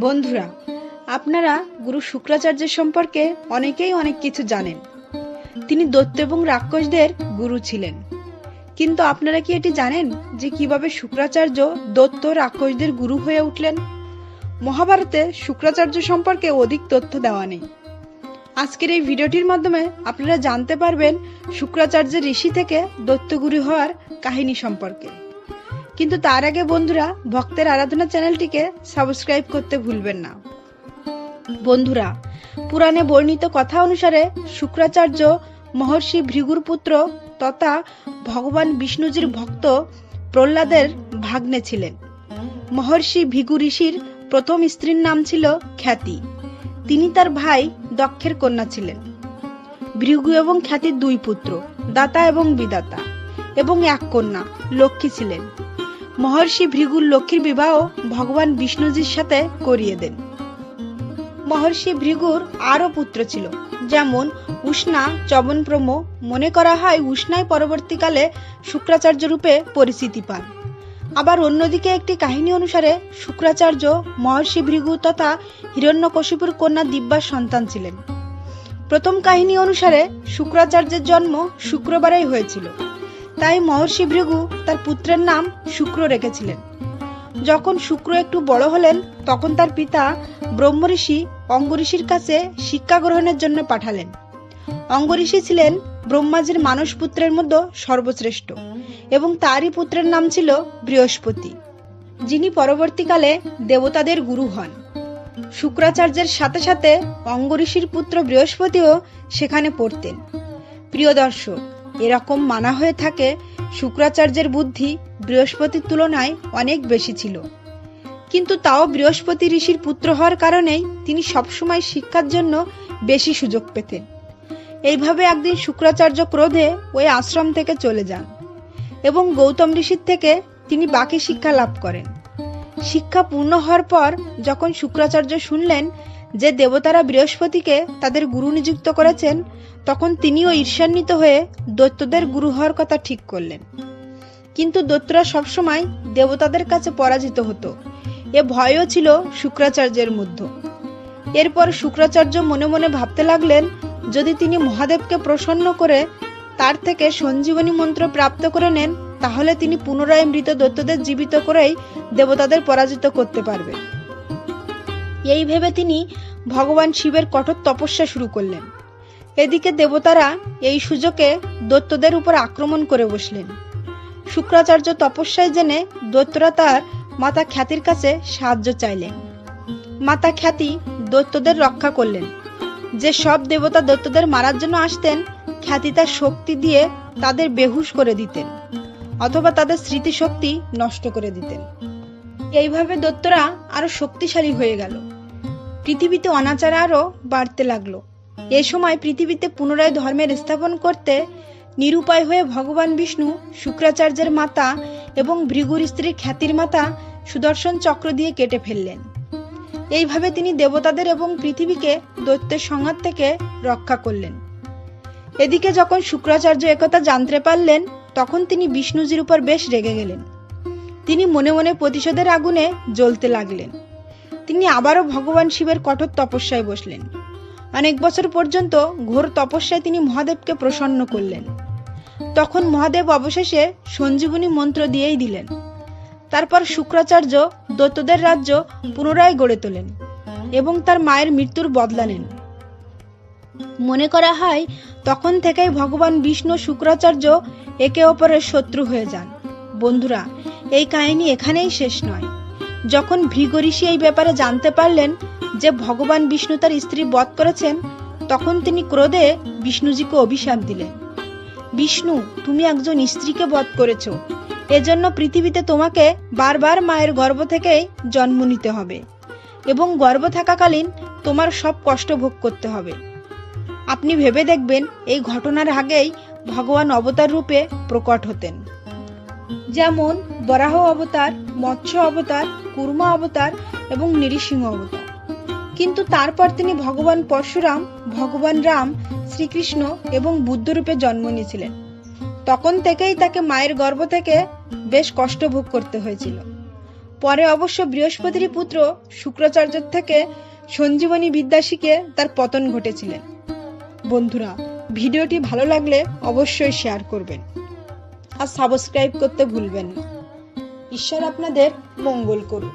বন্ধুরা, আপনারা গুরু শুক্রাচার্যের সম্পর্কে অনেকেই অনেক কিছু জানেন। তিনি দৈত্য এবং রাক্ষসদের গুরু ছিলেন। কিন্তু আপনারা কি এটি জানেন যে কীভাবে শুক্রাচার্য দৈত্য রাক্ষসদের গুরু হয়ে উঠলেন? মহাভারতে শুক্রাচার্য সম্পর্কে অধিক তথ্য দেওয়া নেই। আজকের এই ভিডিওটির মাধ্যমে আপনারা জানতে পারবেন শুক্রাচার্যের ঋষি থেকে দৈত্যগুরু হওয়ার কাহিনী সম্পর্কে। কিন্তু তার আগে বন্ধুরা, ভক্তের আরাধনা চ্যানেলটিকে সাবস্ক্রাইব করতে ভুলবেন না। বন্ধুরা, পুরাণে বর্ণিত কথা অনুসারে শুক্রাচার্য মহর্ষি ভৃগুর পুত্র তথা ভগবান বিষ্ণুজির ভক্ত প্রহ্লাদের ভাগ্নে ছিলেন। মহর্ষি ভিগু ঋষির প্রথম স্ত্রীর নাম ছিল খ্যাতি। তিনি তার ভাই দক্ষের কন্যা ছিলেন। ভৃগু এবং খ্যাতির দুই পুত্র, দাতা এবং বিদাতা, এবং এক কন্যা, লক্ষ্মী ছিলেন। মহর্ষি ভৃগুর লক্ষ্মীর বিবাহ ভগবান বিষ্ণুজির সাথে করিয়ে দেন। মহর্ষি ভৃগুর আরও পুত্র ছিল, যেমন উষ্ণা চবনপ্রম মনে করা হয় উষ্ণায় পরবর্তীকালে শুক্রাচার্য রূপে পরিচিতি পান। আবার অন্যদিকে একটি কাহিনী অনুসারে শুক্রাচার্য, মহর্ষি ভৃগু তথা হিরণ্যকশিপুর কন্যা দিব্যার সন্তান ছিলেন। প্রথম কাহিনী অনুসারে শুক্রাচার্যের জন্ম শুক্রবারেই হয়েছিল। তাই মহর্ষি ভৃগু তার পুত্রের নাম শুক্র রেখেছিলেন। যখন শুক্র একটু বড় হলেন, তখন তার পিতা ব্রহ্মঋষি অঙ্গঋষির কাছে শিক্ষা গ্রহণের জন্য পাঠালেন। অঙ্গঋষি ছিলেন ব্রহ্মাজির মানস পুত্রের মধ্যে সর্বশ্রেষ্ঠ এবং তারই পুত্রের নাম ছিল বৃহস্পতি, যিনি পরবর্তীকালে দেবতাদের গুরু হন। শুক্রাচার্যের সাথে সাথে অঙ্গঋষির পুত্র বৃহস্পতিও সেখানে পড়তেন। প্রিয় দর্শক এরকম মানা হয়ে থাকে, শুক্রাচার্যের বুদ্ধি বৃহস্পতির তুলনায় অনেক বেশি ছিল। কিন্তু তাও বৃহস্পতি ঋষির পুত্র হওয়ার কারণেই তিনি সবসময় শিক্ষার জন্য বেশি সুযোগ পেতেন। এইভাবে একদিন শুক্রাচার্য ক্রোধে ওই আশ্রম থেকে চলে যান এবং গৌতম ঋষির থেকে তিনি বাকি শিক্ষা লাভ করেন। শিক্ষা পূর্ণ হওয়ার পর যখন শুক্রাচার্য শুনলেন যে দেবতারা বৃহস্পতিকে তাদের গুরু নিযুক্ত করেছেন, তখন তিনিও ঈর্ষান্বিত হয়ে দৈত্যদের গুরু হওয়ার কথা ঠিক করলেন। কিন্তু দৈত্যরা সবসময় দেবতাদের কাছে পরাজিত হতো। এ ভয়ও ছিল শুক্রাচার্যের মধ্যে। এরপর শুক্রাচার্য মনে মনে ভাবতে লাগলেন, যদি তিনি মহাদেবকে প্রসন্ন করে তার থেকে সঞ্জীবনী মন্ত্র প্রাপ্ত করে নেন, তাহলে তিনি পুনরায় মৃত দৈত্যদের জীবিত করেই দেবতাদের পরাজিত করতে পারবেন। এই ভেবে তিনি ভগবান শিবের কঠোর তপস্যা শুরু করলেন। এদিকে দেবতারা এই সুযোগে দৈত্যদের উপর আক্রমণ করে বসলেন। শুক্রাচার্য তপস্যায় জেনে দৈত্যরা তার মাতা খ্যাতির কাছে সাহায্য চাইলেন। মাতা খ্যাতি দৈত্যদের রক্ষা করলেন। যে সব দেবতা দৈত্যদের মারার জন্য আসতেন, খ্যাতি তার শক্তি দিয়ে তাদের বেহুশ করে দিতেন, অথবা তাদের স্মৃতিশক্তি নষ্ট করে দিতেন। এইভাবে দৈত্যরা আরও শক্তিশালী হয়ে গেল। পৃথিবীতে অনাচার আরও বাড়তে লাগল। এ সময় পৃথিবীতে পুনরায় ধর্মের স্থাপন করতে নিরুপায় হয়ে ভগবান বিষ্ণু, শুক্রাচার্যের মাতা এবং ভৃগুর স্ত্রীর খ্যাতির মাতা সুদর্শন চক্র দিয়ে কেটে ফেললেন। এইভাবে তিনি দেবতাদের এবং পৃথিবীকে দৈত্যের সংঘাত থেকে রক্ষা করলেন। এদিকে যখন শুক্রাচার্য একথা জানতে পারলেন, তখন তিনি বিষ্ণুজির উপর বেশ রেগে গেলেন। তিনি মনে মনে প্রতিশোধের আগুনে জ্বলতে লাগলেন। তিনি আবারও ভগবান শিবের কঠোর তপস্যায় বসলেন। অনেক বছর পর্যন্ত ঘোর তপস্যায় তিনি মহাদেবকে প্রসন্ন করলেন। তখন মহাদেব অবশেষে সঞ্জীবনী মন্ত্র দিয়েই দিলেন। তারপর শুক্রাচার্য দৈত্যদের রাজ্য পুনরায় গড়ে তোলেন এবং তার মায়ের মৃত্যুর বদলা নেন। মনে করা হয়, তখন থেকেই ভগবান বিষ্ণু শুক্রাচার্য একে অপরের শত্রু হয়ে যান। বন্ধুরা, এই কাহিনী এখানেই শেষ নয়। যখন ভৃগঋষি এই ব্যাপারে জানতে পারলেন যে ভগবান বিষ্ণু তার স্ত্রী বধ করেছেন, তখন তিনি ক্রোধে বিষ্ণুজিকে অভিশাপ দিলেন। বিষ্ণু, তুমি একজন স্ত্রীকে বধ করেছ। এজন্য পৃথিবীতে তোমাকে বারবার মায়ের গর্ভ থেকেই জন্ম নিতে হবে এবং গর্ভ থাকাকালীন তোমার সব কষ্ট ভোগ করতে হবে। আপনি ভেবে দেখবেন, এই ঘটনার আগেই ভগবান অবতার রূপে প্রকট হতেন। যেমন বরাহ অবতার, মৎস্য অবতার কুর্মা অবতার এবং নৃসিংহ অবতার। কিন্তু তারপর তিনি ভগবান পরশুরাম, ভগবান রাম, শ্রীকৃষ্ণ এবং বুদ্ধরূপে জন্ম নিয়েছিলেন। তখন থেকেই তাকে মায়ের গর্ভ থেকে বেশ কষ্ট ভোগ করতে হয়েছিল। পরে অবশ্য বৃহস্পতির পুত্র শুক্রাচার্য থেকে সঞ্জীবনী বিদ্যা শিখে তার পতন ঘটেছিলেন। বন্ধুরা, ভিডিওটি ভালো লাগলে অবশ্যই শেয়ার করবেন। আর সাবস্ক্রাইব করতে ভুলবেন না। ঈশ্বর আপনাদের মঙ্গল করুন